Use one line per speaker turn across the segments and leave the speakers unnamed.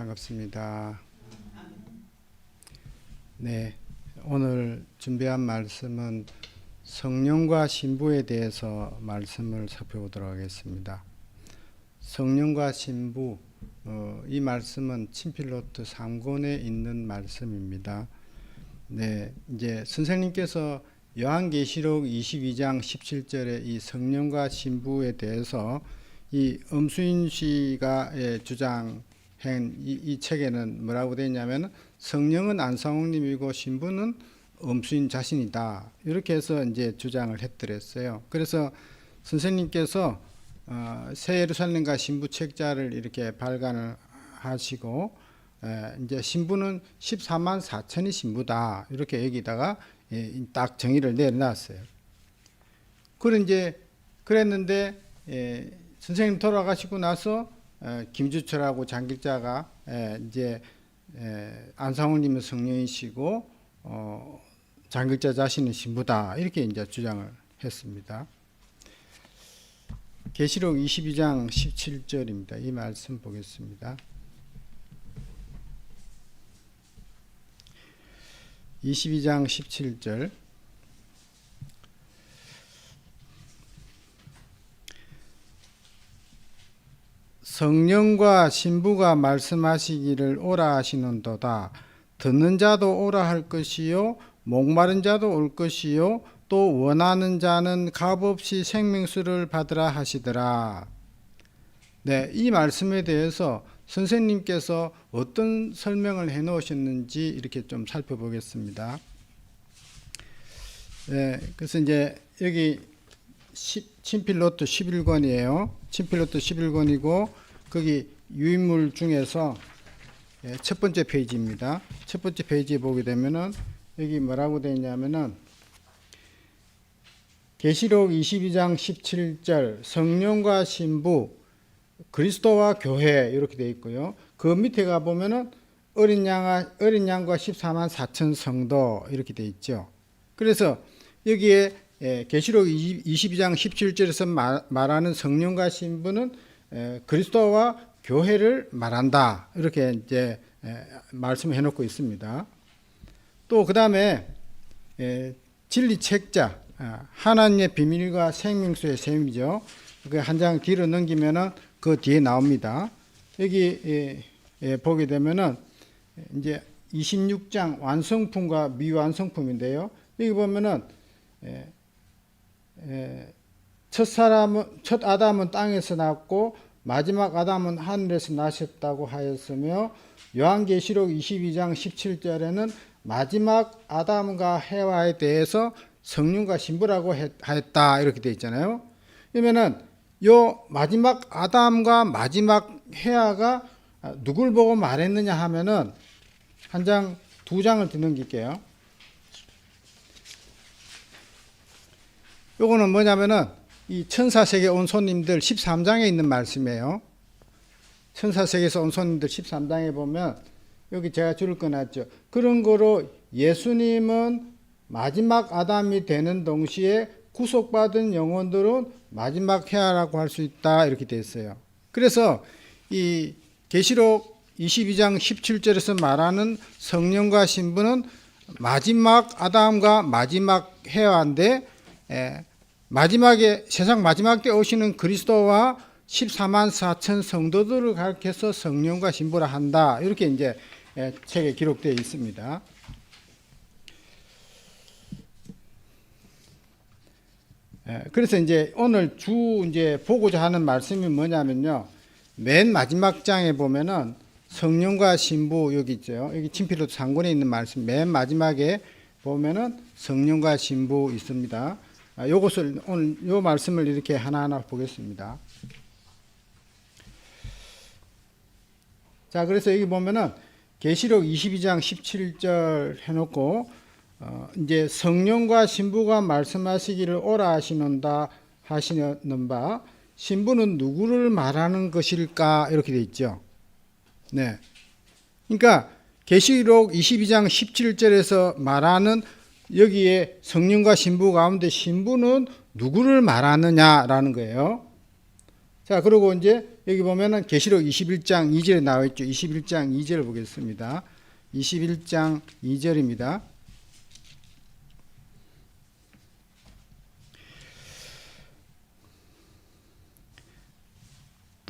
반갑습니다. 네, 오늘 준비한 말씀은 성령과 신부에 대해서 말씀을 살펴보도록 하겠습니다. 성령과 신부, 어, 이 말씀은 친필로트 3권에 있는 말씀입니다. 네, 이제 선생님께서 요한계시록 22장 17절에 이 성령과 신부에 대해서 이 엄수인 씨가 예, 주장 한 이, 이 책에는 뭐라고 되어 있냐면 성령은 안상홍님이고 신부는 엄수인 자신이다 이렇게 해서 이제 주장을 했더랬어요. 그래서 선생님께서 어, 새 예루살렘과 신부 책자를 이렇게 발간을 하시고 에, 이제 신부는 14만 4천이 신부다 이렇게 여기다가 예, 딱 정의를 내려놨어요. 그런 이제 그랬는데 예, 선생님 돌아가시고 나서 에, 김주철하고 장길자가 에, 이제 에, 안상훈님은 성령이시고 어, 장길자 자신은 신부다 이렇게 이제 주장을 했습니다. 계시록 22장 17절입니다. 이 말씀 보겠습니다. 22장 17절 성령과 신부가 말씀하시기를 오라 하시는도다 듣는 자도 오라 할 것이요 목마른 자도 올 것이요 또 원하는 자는 값없이 생명수를 받으라 하시더라. 네, 이 말씀에 대해서 선생님께서 어떤 설명을 해 놓으셨는지 이렇게 좀 살펴보겠습니다. 네, 그래서 이제 여기 친필로트 11권이에요. 친필로트 11권이고 거기 유인물 중에서 예, 첫 번째 페이지입니다. 첫 번째 페이지에 보게 되면은 여기 뭐라고 되어 있냐면은 계시록 22장 17절 성령과 신부 그리스도와 교회 이렇게 되어 있고요. 그 밑에 가 보면은 어린 양 어린 양과 14만 4천 성도 이렇게 되어 있죠. 그래서 여기에 예, 계시록 22장 17절에서 말, 말하는 성령과 신부는 에, 그리스도와 교회를 말한다. 이렇게 이제 에, 말씀해 놓고 있습니다. 또 그 다음에 에, 진리 책자 아, 하나님의 비밀과 생명수의 셈이죠. 그 한 장 뒤로 넘기면은 그 뒤에 나옵니다. 여기 보게 되면은 이제 26장 완성품과 미완성품인데요. 여기 보면은 첫 사람은 첫 아담은 땅에서 났고 마지막 아담은 하늘에서 나셨다고 하였으며 요한계시록 22장 17절에는 마지막 아담과 해와에 대해서 성령과 신부라고 하였다 이렇게 되어 있잖아요. 그러면은 요 마지막 아담과 마지막 해아가 누굴 보고 말했느냐 하면은 한 장 두 장을 더 넘길게요. 요거는 뭐냐면은 이 천사세계 온 손님들 13장에 있는 말씀이에요. 천사세계에서 온 손님들 13장에 보면 여기 제가 줄을 꺼놨죠. 그런 거로 예수님은 마지막 아담이 되는 동시에 구속받은 영혼들은 마지막 해아라고 할 수 있다 이렇게 돼 있어요. 그래서 이 계시록 22장 17절에서 말하는 성령과 신부는 마지막 아담과 마지막 해아인데 에, 마지막에 세상 마지막 때 오시는 그리스도와 14만 4천 성도들을 가르쳐서 성령과 신부라 한다. 이렇게 이제 에, 책에 기록되어 있습니다. 에, 그래서 이제 오늘 주 이제 보고자 하는 말씀이 뭐냐면요. 맨 마지막 장에 보면은 성령과 신부 여기 있죠. 여기 친필로 상권에 있는 말씀 맨 마지막에 보면은 성령과 신부 있습니다. 아, 요것을 오늘 요 말씀을 이렇게 하나하나 보겠습니다. 자, 그래서 여기 보면은 계시록 22장 17절 해 놓고 어, 이제 성령과 신부가 말씀하시기를 오라 하시는다 하시는 바 신부는 누구를 말하는 것일까 이렇게 돼 있죠. 네. 그러니까 계시록 22장 17절에서 말하는 여기에 성령과 신부 가운데 신부는 누구를 말하느냐라는 거예요. 자, 그리고 이제 여기 보면은 계시록 21장 2절에 나와 있죠. 21장 2절 보겠습니다. 21장 2절입니다.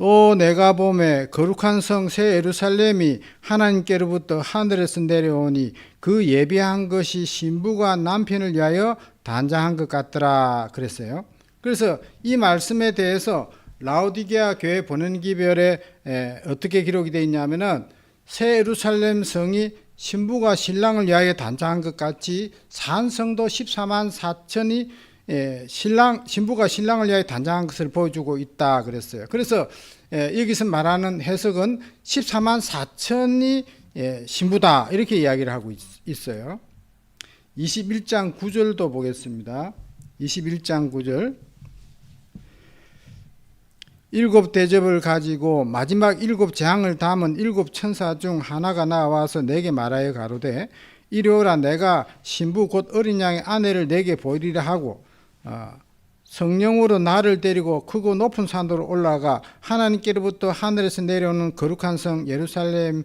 또 내가 봄에 거룩한 성 새 예루살렘이 하나님께로부터 하늘에서 내려오니 그 예비한 것이 신부가 남편을 위하여 단장한 것 같더라 그랬어요. 그래서 이 말씀에 대해서 라오디게아 교회 보내기별에 어떻게 기록이 되어 있냐면은 새 예루살렘 성이 신부가 신랑을 위하여 단장한 것 같이 산성도 14만 4천이 예, 신랑 신부가 신랑을 위하여 단장한 것을 보여주고 있다 그랬어요. 그래서 예, 여기서 말하는 해석은 14만 4천이 예, 신부다 이렇게 이야기를 하고 있, 어요 21장 9절도 보겠습니다. 21장 9절 일곱 대접을 가지고 마지막 일곱 재앙을 담은 일곱 천사 중 하나가 나와서 내게 말하여 가로되 이리오라 내가 신부 곧 어린 양의 아내를 내게 보이리라 하고 어, 성령으로 나를 데리고 크고 높은 산으로 올라가 하나님께로부터 하늘에서 내려오는 거룩한 성 예루살렘을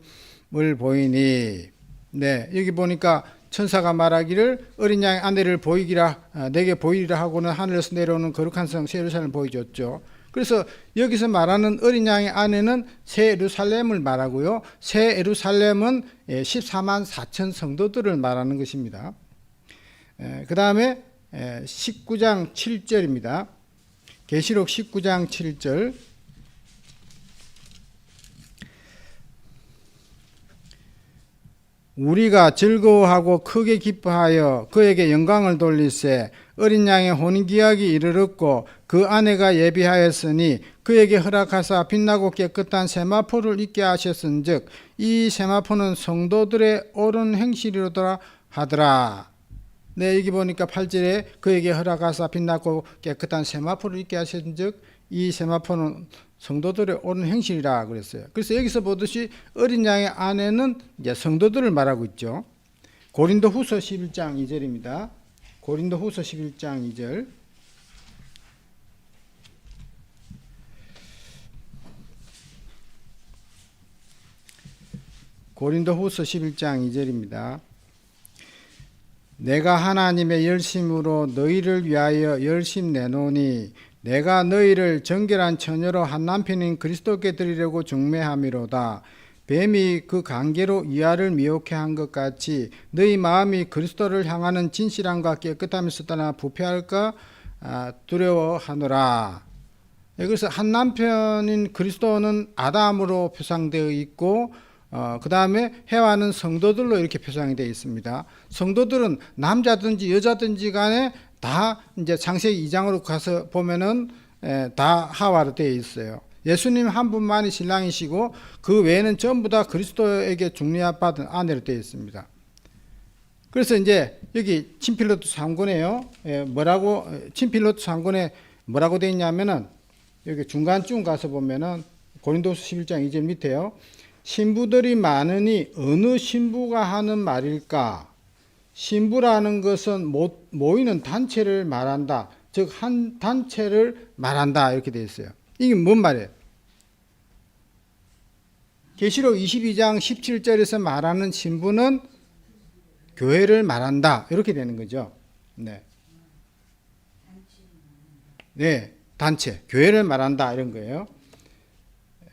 보이니 네 여기 보니까 천사가 말하기를 어린 양의 아내를 보이기라 어, 내게 보이리라 하고는 하늘에서 내려오는 거룩한 성 예루살렘을 보여줬죠. 그래서 여기서 말하는 어린 양의 아내는 새 예루살렘을 말하고요. 새 예루살렘은 14만 예, 4천 성도들을 말하는 것입니다. 그 다음에 19장 7절입니다. 계시록 19장 7절 우리가 즐거워하고 크게 기뻐하여 그에게 영광을 돌리세 어린 양의 혼인기약이 이르렀고 그 아내가 예비하였으니 그에게 허락하사 빛나고 깨끗한 세마포를 입게 하셨은즉 이 세마포는 성도들의 옳은 행실이로더라 하더라. 네, 여기 보니까 8절에 그에게 허락하사 빛나고 깨끗한 세마포를 입게 하셨은즉 이 세마포는 성도들의 옳은 행실이라 그랬어요. 그래서 여기서 보듯이 어린 양의 아내는 이제 성도들을 말하고 있죠. 고린도 후서 11장 2절입니다. 고린도 후서 11장 2절. 고린도 후서 11장 2절입니다. 내가 하나님의 열심으로 너희를 위하여 열심 내노니 내가 너희를 정결한 처녀로 한 남편인 그리스도께 드리려고 중매함이로다. 뱀이 그 관계로 이하를 미혹해 한 것 같이 너희 마음이 그리스도를 향하는 진실함과 깨끗함에서 떠나 부패할까 아, 두려워하노라. 예, 그래서 한 남편인 그리스도는 아담으로 표상되어 있고 어, 그 다음에 해와는 성도들로 이렇게 표상이 되어 있습니다. 성도들은 남자든지 여자든지 간에 다 이제 창세기 2장으로 가서 보면은 에, 다 하와로 되어 있어요. 예수님 한 분만이 신랑이시고 그 외에는 전부 다 그리스도에게 중리받은 아내로 되어 있습니다. 그래서 이제 여기 친필로트 3권에요. 예, 뭐라고 친필로트 3권에 뭐라고 되어 있냐면은 여기 중간쯤 가서 보면은 고린도서 11장 2절 밑에요. 신부들이 많으니 어느 신부가 하는 말일까? 신부라는 것은 모이는 단체를 말한다. 즉, 한 단체를 말한다. 이렇게 되어 있어요. 이게 뭔 말이에요? 계시록 22장 17절에서 말하는 신부는 교회를 말한다. 이렇게 되는 거죠. 네. 네, 단체, 교회를 말한다. 이런 거예요.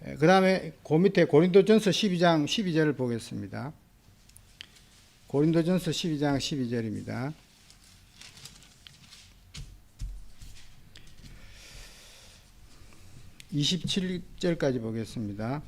그 다음에 그 밑에 고린도전서 12장 12절을 보겠습니다. 고린도전서 12장 12절입니다. (27절까지) 보겠습니다.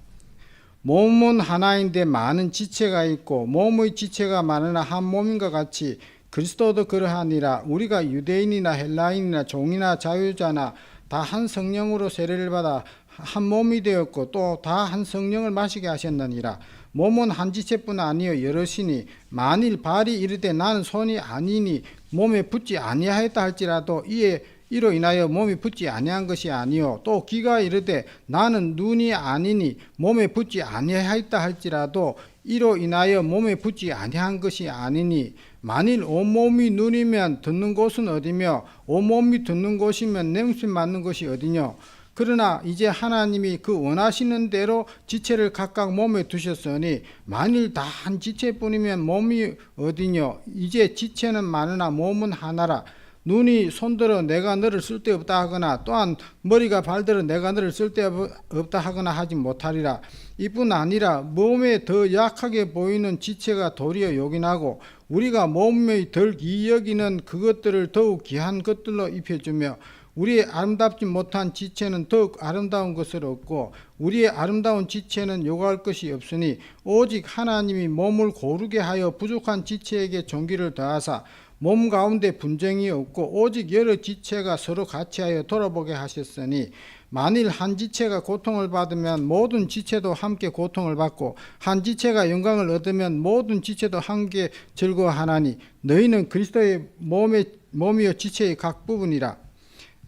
몸은 하나인데 많은 지체가 있고 몸의 지체가 많으나 한 몸인 것 같이 그리스도도 그러하니라 우리가 유대인이나 헬라인이나 종이나 자유자나 다 한 성령으로 세례를 받아 한 몸이 되었고 또 다 한 성령을 마시게 하셨느니라. 몸은 한 지체뿐 아니요 여럿이니 만일 발이 이르되 나는 손이 아니니 몸에 붙지 아니하였다 할지라도 이에 이로 인하여 몸이 붙지 아니한 것이 아니요 또 귀가 이르되 나는 눈이 아니니 몸에 붙지 아니하였다 할지라도 이로 인하여 몸에 붙지 아니한 것이 아니니 만일 온몸이 눈이면 듣는 곳은 어디며 온몸이 듣는 곳이면 냄새 맡는 것이 어디뇨 그러나 이제 하나님이 그 원하시는 대로 지체를 각각 몸에 두셨으니 만일 다 한 지체뿐이면 몸이 어디뇨? 이제 지체는 많으나 몸은 하나라. 눈이 손들어 내가 너를 쓸데없다 하거나 또한 머리가 발들어 내가 너를 쓸데없다 하거나 하지 못하리라. 이뿐 아니라 몸에 더 약하게 보이는 지체가 도리어 요긴하고 우리가 몸의 덜 기여기는 그것들을 더욱 귀한 것들로 입혀주며 우리의 아름답지 못한 지체는 더욱 아름다운 것을 얻고 우리의 아름다운 지체는 요구할 것이 없으니 오직 하나님이 몸을 고르게 하여 부족한 지체에게 종기를 더하사 몸 가운데 분쟁이 없고 오직 여러 지체가 서로 같이 하여 돌아보게 하셨으니 만일 한 지체가 고통을 받으면 모든 지체도 함께 고통을 받고 한 지체가 영광을 얻으면 모든 지체도 함께 즐거워하나니 너희는 그리스도의 몸의 몸이요 지체의 각 부분이라.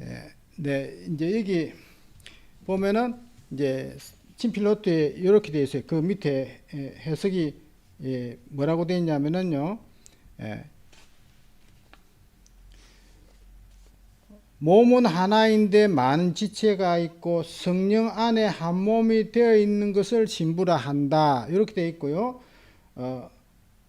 예, 네, 이제 여기 보면은 이제 친필노트에 이렇게 되어 있어요. 그 밑에 예, 해석이 예, 뭐라고 되어 있냐면은요. 예, 몸은 하나인데 많은 지체가 있고 성령 안에 한 몸이 되어 있는 것을 신부라 한다. 이렇게 되어 있고요. 어,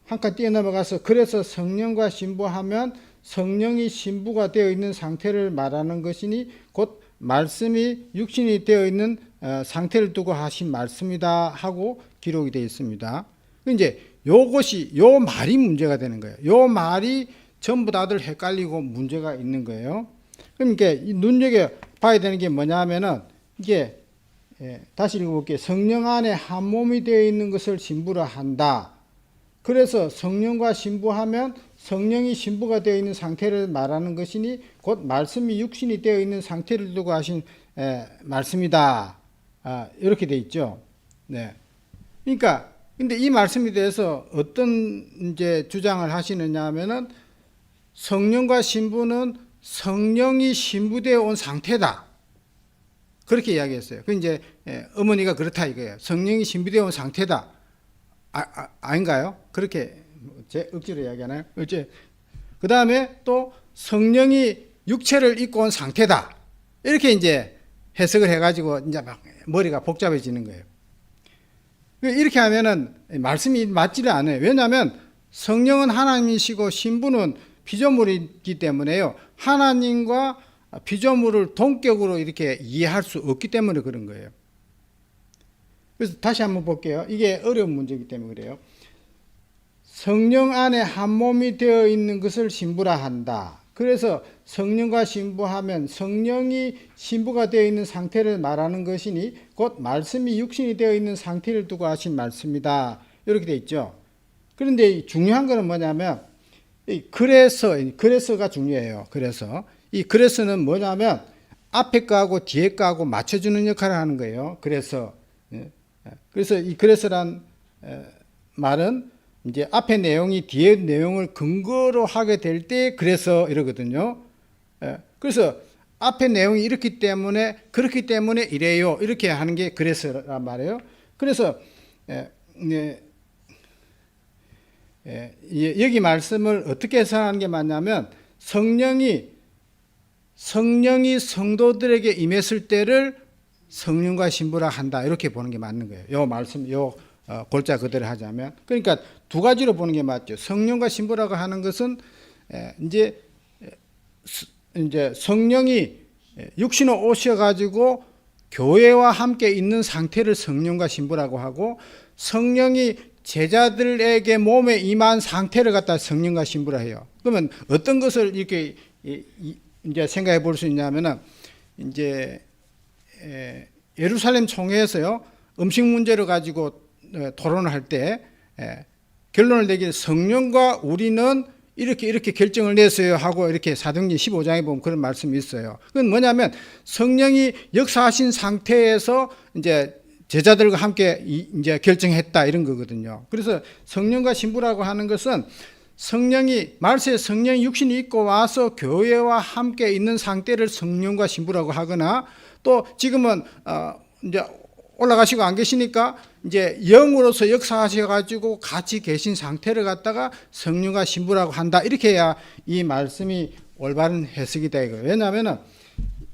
한 칸 뛰어넘어가서 그래서 성령과 신부하면 성령이 신부가 되어 있는 상태를 말하는 것이니 곧 말씀이 육신이 되어 있는 어, 상태를 두고 하신 말씀이다 하고 기록이 되어 있습니다. 이제 요것이 요 말이 문제가 되는 거예요. 요 말이 전부 다들 헷갈리고 문제가 있는 거예요. 그러니까 이 눈여겨 봐야 되는 게 뭐냐면은 이게 예, 다시 읽어볼게요. 성령 안에 한 몸이 되어 있는 것을 신부라 한다. 그래서 성령과 신부하면 성령이 신부가 되어 있는 상태를 말하는 것이니 곧 말씀이 육신이 되어 있는 상태를 두고 하신 에, 말씀이다. 아, 이렇게 돼 있죠. 네. 그러니까 근데 이 말씀에 대해서 어떤 이제 주장을 하시느냐 하면은 성령과 신부는 성령이 신부되어 온 상태다. 그렇게 이야기했어요. 그 이제 예, 어머니가 그렇다 이거예요. 성령이 신부되어 온 상태다. 아, 아 아닌가요? 그렇게 제 억지로 이야기하나요? 어째 그 다음에 또 성령이 육체를 입고 온 상태다. 이렇게 이제 해석을 해가지고 이제 막 머리가 복잡해지는 거예요. 이렇게 하면은 말씀이 맞지를 않아요. 왜냐하면 성령은 하나님이시고 신부는 피조물이기 때문에요. 하나님과 피조물을 동격으로 이렇게 이해할 수 없기 때문에 그런 거예요. 그래서 다시 한번 볼게요. 이게 어려운 문제이기 때문에 그래요. 성령 안에 한 몸이 되어 있는 것을 신부라 한다. 그래서 성령과 신부하면 성령이 신부가 되어 있는 상태를 말하는 것이니 곧 말씀이 육신이 되어 있는 상태를 두고 하신 말씀이다. 이렇게 돼 있죠. 그런데 중요한 것은 뭐냐면 그래서 그래서가 중요해요. 그래서 이 그래서는 뭐냐면 앞에 거하고 뒤에 거하고 맞춰주는 역할을 하는 거예요. 그래서 예. 그래서 이 그래서란 말은 이제 앞에 내용이 뒤에 내용을 근거로 하게 될 때 그래서 이러거든요. 예. 그래서 앞에 내용이 이렇기 때문에 그렇기 때문에 이래요. 이렇게 하는 게 그래서란 말이에요. 그래서 예, 예, 여기 말씀을 어떻게 해석하는 게 맞냐면 성령이 성령이 성도들에게 임했을 때를 성령과 신부라 한다 이렇게 보는 게 맞는 거예요. 요 말씀 요 어, 골자 그대로 하자면 그러니까 두 가지로 보는 게 맞죠. 성령과 신부라고 하는 것은 에, 이제 에, 이제 성령이 육신으로 오셔 가지고 교회와 함께 있는 상태를 성령과 신부라고 하고 성령이 제자들에게 몸에 임한 상태를 갖다 성령과 신부라 해요. 그러면 어떤 것을 이렇게 이제 생각해 볼 수 있냐면은 이제 예루살렘 총회에서요 음식 문제를 가지고 어, 토론을 할때 결론을 내기 성령과 우리는 이렇게 이렇게 결정을 냈어요 하고 이렇게 사도행전 15장에 보면 그런 말씀이 있어요. 그건 뭐냐면 성령이 역사하신 상태에서 이제 제자들과 함께 이제 결정했다 이런 거거든요. 그래서 성령과 신부라고 하는 것은 성령이 말세에 성령이 육신이 있고 와서 교회와 함께 있는 상태를 성령과 신부라고 하거나 또 지금은 어 이제 올라가시고 안 계시니까 이제 영으로서 역사하셔 가지고 같이 계신 상태를 갖다가 성령과 신부라고 한다 이렇게 해야 이 말씀이 올바른 해석이다 이거예요. 왜냐하면은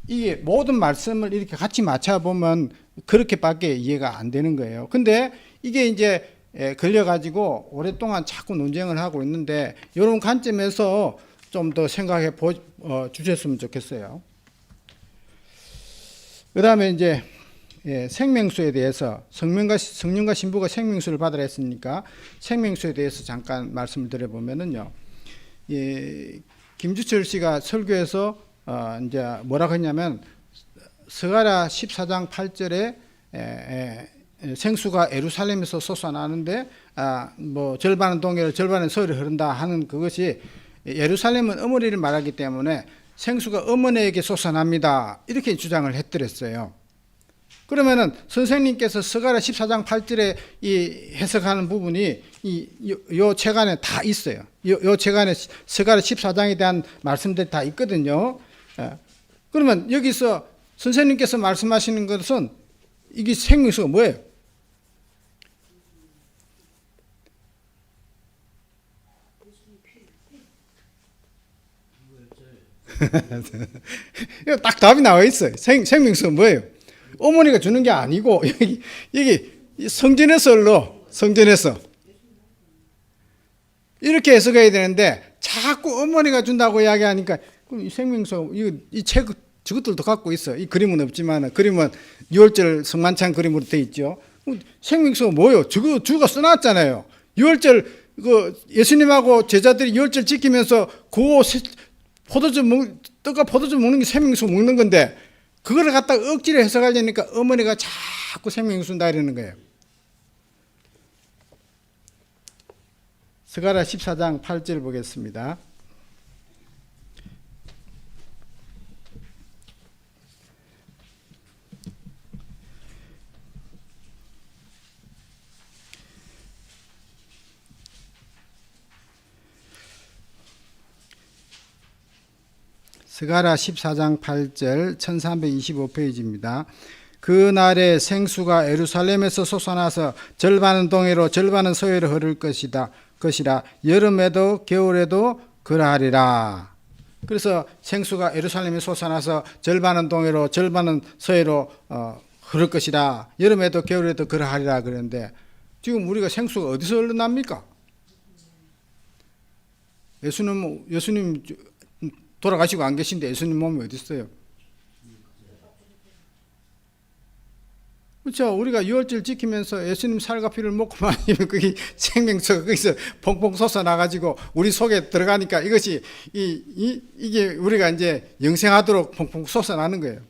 이게 모든 말씀을 이렇게 같이 맞춰 보면 그렇게밖에 이해가 안 되는 거예요. 근데 이게 이제 에, 걸려가지고 오랫동안 자꾸 논쟁을 하고 있는데 이런 관점에서 좀 더 생각해 보, 어, 주셨으면 좋겠어요. 그 다음에 이제 예, 생명수에 대해서 성명과 성령과 신부가 생명수를 받으라 했으니까 생명수에 대해서 잠깐 말씀을 드려보면은요. 예, 김주철 씨가 설교에서 어, 이제 뭐라고 했냐면 스가랴 14장 8절에 에, 에, 생수가 에루살렘에서 솟아나는데 아, 뭐 절반은 동해로 절반은 서해로 흐른다 하는 그것이 예루살렘은 어머니를 말하기 때문에 생수가 어머니에게 솟아납니다. 이렇게 주장을 했더랬어요. 그러면은 선생님께서 스가랴 14장 8절에 이 해석하는 부분이 이요 책 안에 다 있어요. 요, 요 책 안에 스가랴 14장에 대한 말씀들이 다 있거든요. 예. 그러면 여기서 선생님께서 말씀하시는 것은 이게 생명수가 뭐예요? 딱 답이 나와 있어요. 생, 생명수가 뭐예요? 어머니가 주는 게 아니고 여기 여기 성전에서 흘러 성전에서 이렇게 해석해야 되는데 자꾸 어머니가 준다고 이야기하니까 그럼 이 생명수 이책 저것들도 갖고 있어. 이 그림은 없지만 그림은 유월절 성만찬 그림으로 돼 있죠. 생명수가 뭐요? 저거 주가 써놨잖아요. 유월절 그 예수님하고 제자들이 유월절 지키면서 그 포도주 먹 떡과 포도주 먹는 게 생명수 먹는 건데 그거를 갖다 억지로 해석하려니까 어머니가 자꾸 생명수 준다 이러는 거예요. 스가라 14장 8절 보겠습니다. 스가라 14장 8절 1325페이지입니다. 그 날에 생수가 에루살렘에서 솟아나서 절반은 동해로 절반은 서해로 흐를 것이다. 것이라 여름에도 겨울에도 그러하리라. 그래서 생수가 에루살렘에 솟아나서 절반은 동해로 절반은 서해로 어, 흐를 것이라 여름에도 겨울에도 그러하리라 그랬는데 지금 우리가 생수가 어디서 흘러납니까? 예수님 예수님 돌아가시고 안 계신데 예수님 몸이 어디 있어요? 그렇죠. 우리가 유월절 지키면서 예수님 살과 피를 먹고 마시면 그게 생명수가 거기서 펑펑 솟아 나가지고 우리 속에 들어가니까 이것이 이, 이 이게 우리가 이제 영생하도록 펑펑 솟아 나는 거예요.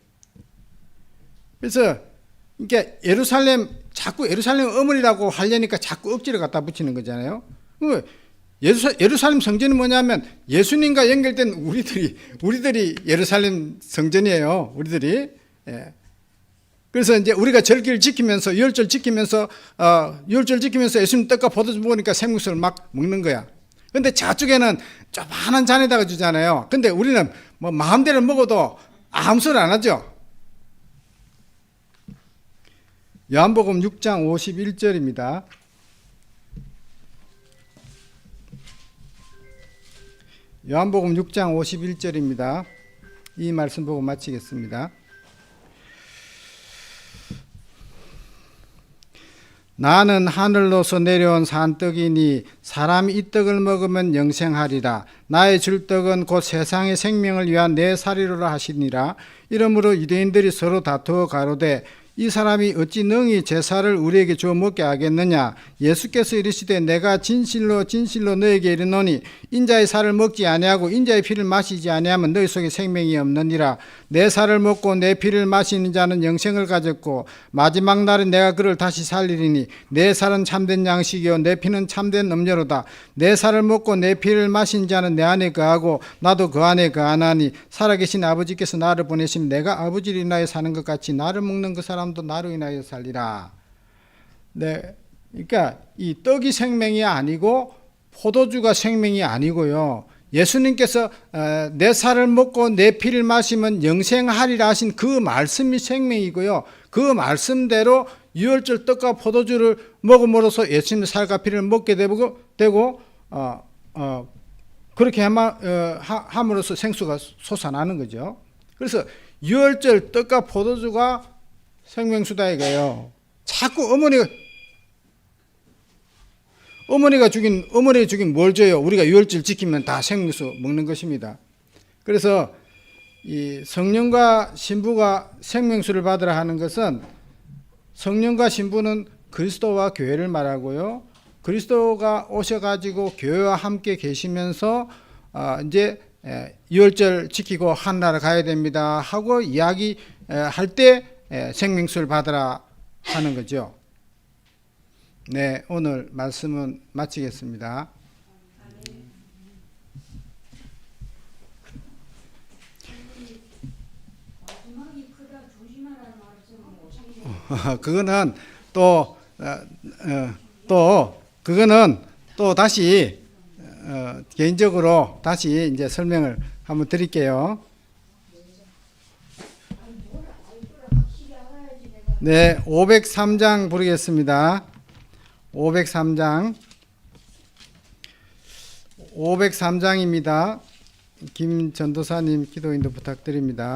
그래서 그러니까 예루살렘 자꾸 예루살렘 어머니라고 하려니까 자꾸 억지로 갖다 붙이는 거잖아요. 예루살렘 성전이 뭐냐면 예수님과 연결된 우리들이 우리들이 예루살렘 성전이에요. 우리들이. 예. 그래서 이제 우리가 절기를 지키면서 유월절 지키면서 어, 유월절 지키면서 예수님 떡과 포도주 먹으니까 생명수를 막 먹는 거야. 근데 저쪽에는 조만한 잔에다가 주잖아요. 근데 우리는 뭐 마음대로 먹어도 아무 소리 안 하죠. 요한복음 6장 51절입니다. 요한복음 6장 51절입니다. 이 말씀 보고 마치겠습니다. 나는 하늘로서 내려온 산떡이니 사람이 이 떡을 먹으면 영생하리라. 나의 줄 떡은 곧 세상의 생명을 위한 내 살이로라 하시니라. 이러므로 유대인들이 서로 다투어 가로되 이 사람이 어찌 능히 제사를 우리에게 주어 먹게 하겠느냐? 예수께서 이르시되 내가 진실로 진실로 너에게 이르노니 인자의 살을 먹지 아니하고 인자의 피를 마시지 아니하면 너희 속에 생명이 없느니라. 내 살을 먹고 내 피를 마시는 자는 영생을 가졌고 마지막 날에 내가 그를 다시 살리리니 내 살은 참된 양식이요 내 피는 참된 음료로다. 내 살을 먹고 내 피를 마신 자는 내 안에 거하고 나도 그 안에 거하나니 살아계신 아버지께서 나를 보내심 내가 아버지를 인하여 사는 것 같이 나를 먹는 그 사람 사람도 나로 인하여 살리라. 네, 그러니까 이 떡이 생명이 아니고 포도주가 생명이 아니고요. 예수님께서 어, 내 살을 먹고 내 피를 마시면 영생하리라 하신 그 말씀이 생명이고요. 그 말씀대로 유월절 떡과 포도주를 먹음으로써 예수님의 살과 피를 먹게 되고, 되고 어, 어, 그렇게 함, 어, 함으로써 생수가 솟아나는 거죠. 그래서 유월절 떡과 포도주가 생명수다 이거예요. 자꾸 어머니가 어머니가 죽인 어머니가 죽인 뭘 줘요? 우리가 유월절 지키면 다 생명수 먹는 것입니다. 그래서 이 성령과 신부가 생명수를 받으라 하는 것은 성령과 신부는 그리스도와 교회를 말하고요. 그리스도가 오셔가지고 교회와 함께 계시면서 아, 이제 에, 유월절 지키고 한나라 가야 됩니다 하고 이야기 할 때 생명수를 받으라 하는 거죠. 네, 오늘 말씀은 마치겠습니다.
말씀은
그거는 또, 어, 어, 또, 그거는 또 다시, 어, 개인적으로 다시 이제 설명을 한번 드릴게요. 네, 503장 부르겠습니다. 503장. 503장입니다. 김 전도사님 기도인도 부탁드립니다.